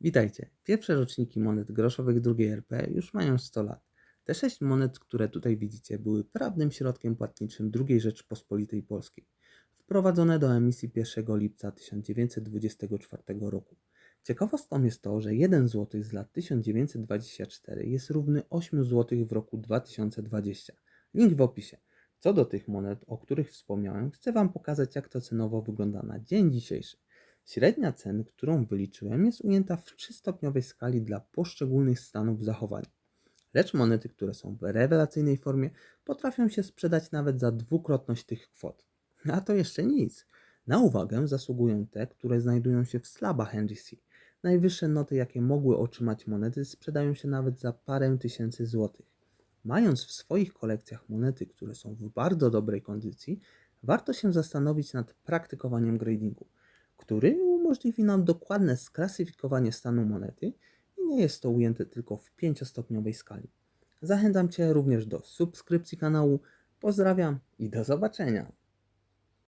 Witajcie. Pierwsze roczniki monet groszowych drugiej RP już mają 100 lat. Te sześć monet, które tutaj widzicie, były prawnym środkiem płatniczym II Rzeczypospolitej Polskiej, wprowadzone do emisji 1 lipca 1924 roku. Ciekawostką jest to, że 1 zł z lat 1924 jest równy 8 zł w roku 2020. Link w opisie. Co do tych monet, o których wspomniałem, chcę Wam pokazać, jak to cenowo wygląda na dzień dzisiejszy. Średnia cen, którą wyliczyłem, jest ujęta w trzystopniowej skali dla poszczególnych stanów zachowania. Lecz monety, które są w rewelacyjnej formie, potrafią się sprzedać nawet za dwukrotność tych kwot. A to jeszcze nic. Na uwagę zasługują te, które znajdują się w slabach NGC. Najwyższe noty, jakie mogły otrzymać monety, sprzedają się nawet za parę tysięcy złotych. Mając w swoich kolekcjach monety, które są w bardzo dobrej kondycji, warto się zastanowić nad praktykowaniem gradingu który umożliwi nam dokładne sklasyfikowanie stanu monety i nie jest to ujęte tylko w pięciostopniowej skali. Zachęcam Cię również do subskrypcji kanału. Pozdrawiam i do zobaczenia.